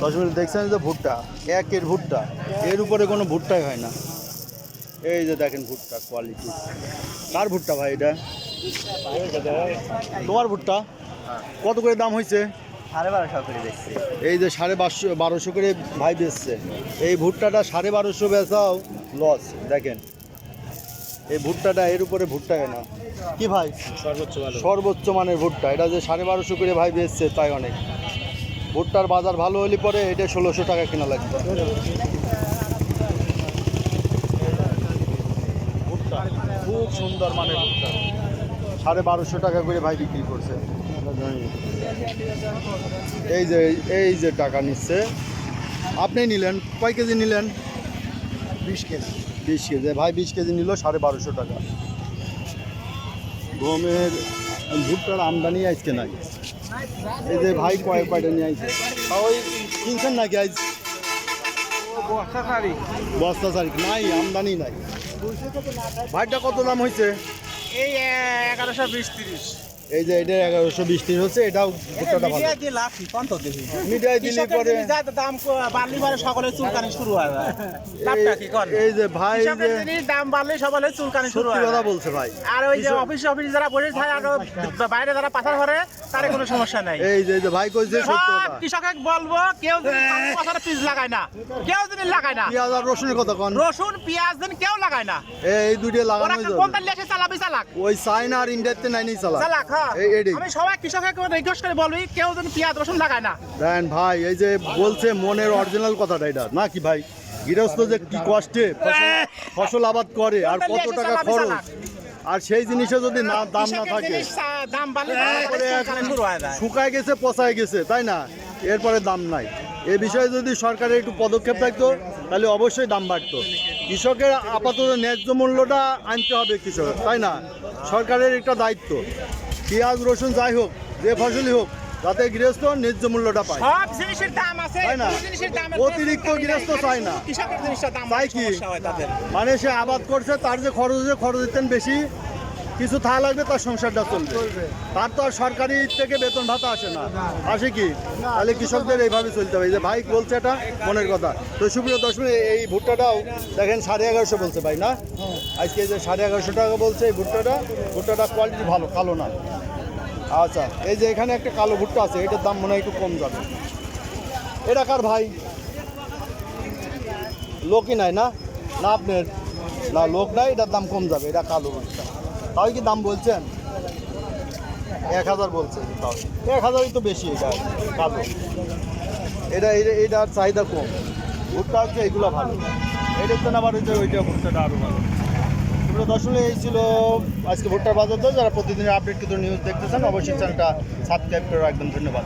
দশমিনিট দেখছেন এই যে ভুট্টা একের ভুট্টা এর উপরে কোনো ভুট্টাই হয় না। এই যে দেখেন ভুট্টা কোয়ালিটি কার ভুট্টা ভাই এটা? তোমার ভুট্টা? কত করে দাম হয়েছে? সাড়ে বারোশো করে দেখছি এই যে সাড়ে বারোশো বারোশো করে ভাই বেচছে। এই ভুট্টাটা সাড়ে বারোশো বেচাও লস দেখেন। এই ভুট্টাটা এর উপরে ভুট্টা কেনা? কি ভাই? সর্বোচ্চ সর্বোচ্চ মানের ভুট্টা। এটা যে সাড়ে বারোশো করে ভাই বেচছে তাই অনেক। ভুট্টার বাজার ভালো হলে পরে এটা ষোলোশো টাকা কেনা লাগবে। খুব সুন্দর মানে সাড়ে বারোশো টাকা করে ভাই বিক্রি করছে। এই যে এই যে টাকা নিচ্ছে। আপনি নিলেন কয় কেজি নিলেন? বিশ কেজি। বিশ কেজি। ভাই বিশ কেজি নিল সাড়ে বারোশো টাকা। গমের ভুট্টার আমদানি আজকে নাই। এই যে ভাই কয়েক কয়টা নিয়ে আইছে। ওই কিনছেন নাকি আজ বস্তা তারিখ নাই আমদানি নাই। ভাইটা কত দাম হয়েছে এই এগারোশো বিশ তিরিশ। এই যে এটা এগারোশো বিশ তিরিশ হচ্ছে এটাও ভুট্টাটা ভালো। কি কত দেখি। মিডিয়ায় দিলে পরে দাম বাড়লি বাড়ে সকলে চুলকানি শুরু হয় লাভটা কি কর এই যে ভাই জিনিস দাম বাড়লে সবাই চুলকানি শুরু হয় কথা বলছে ভাই। আর ওই যে অফিস অফিস যারা বসে থাকে আর বাইরে যারা পাচার করে তার কোনো সমস্যা নাই। এই যে এই যে ভাই কইছে সত্য কথা। কৃষকে বলব কেউ যদি পিস লাগায় না কেউ যদি লাগায় না। পেঁয়াজ আর রসুনের কথা কন। রসুন পেঁয়াজ দিন কেউ লাগায় না এই দুইটা যাবে। কোনটা চালাবি চালাক? ওই চাইনা আর ইন্ডিয়াতে নাই নেই চালা চালাক হ্যাঁ। আমি সবাই কৃষককে রিকোয়েস্ট করে বলবি কেউ যদি পেঁয়াজ রসুন লাগায় না। দেন ভাই এই যে বলছে মনের অরিজিনাল কথাটা এটা। না কি ভাই? গৃহস্থ যে কি কষ্টে ফসল- আবাদ করে আর কত টাকা খরচ? চালাক। আর সেই জিনিসে যদি না দাম না থাকে। হয়ে যায় শুকায় গেছে পচায় গেছে তাই না? এরপরে দাম নাই। এ বিষয়ে যদি সরকারের একটু পদক্ষেপ থাকতো তাহলে অবশ্যই দাম বাড়তো। কৃষকের আপাতত ন্যায্য মূল্যটা আনতে হবে কৃষক তাই না? সরকারের একটা দায়িত্ব। পেঁয়াজ রসুন যাই হোক যে ফসলই হোক যাতে গৃহস্থ ন্যায্য মূল্যটা পায়। সব জিনিসের দাম আছে তাই না? দাম অতিরিক্ত গৃহস্থ চায় না। কৃষকের জিনিসটা দাম চাই কি? মানে সে আবাদ করছে তার যে খরচ হচ্ছে খরচ দিতেন বেশি। কিছু থা লাগবে তার সংসারটা চলবে। তার তো আর সরকারি থেকে বেতন ভাতা আসে না। আসে কি? তাহলে কৃষকদের এইভাবে চলতে হবে। এই যে ভাই বলছে এটা মনের কথা। তো সুপ্রিয় দশমী এই ভুট্টাটাও দেখেন সাড়ে এগারোশো বলছে ভাই না? আজকে যে সাড়ে এগারোশো টাকা বলছে এই ভুট্টাটা ভুট্টাটা কোয়ালিটি ভালো কালো না। আচ্ছা এই যে এখানে একটা কালো ভুট্টা আছে এটার দাম মনে হয় একটু কম যাবে। এটা কার ভাই? লোকই নাই না? না আপনার? না লোক নাই এটার দাম কম যাবে এটা কালো ভুট্টা। তাই কি দাম বলছেন? এক হাজার বলছে, তাও। এক হাজারই তো বেশি এটা কালো এটা, এটা- এটার চাহিদা কম। ভুট্টা হচ্ছে এগুলো ভালো। এটার জন্য আবার হচ্ছে ওইটা ভুট্টাটা আরও ভালো। এগুলো দর্শনে এই ছিল আজকে ভুট্টার বাজার তো যারা প্রতিদিনের আপডেট কিন্তু নিউজ দেখতেছেন, অবশ্যই চ্যানেলটা সাবস্ক্রাইব করে রাখবেন। ধন্যবাদ।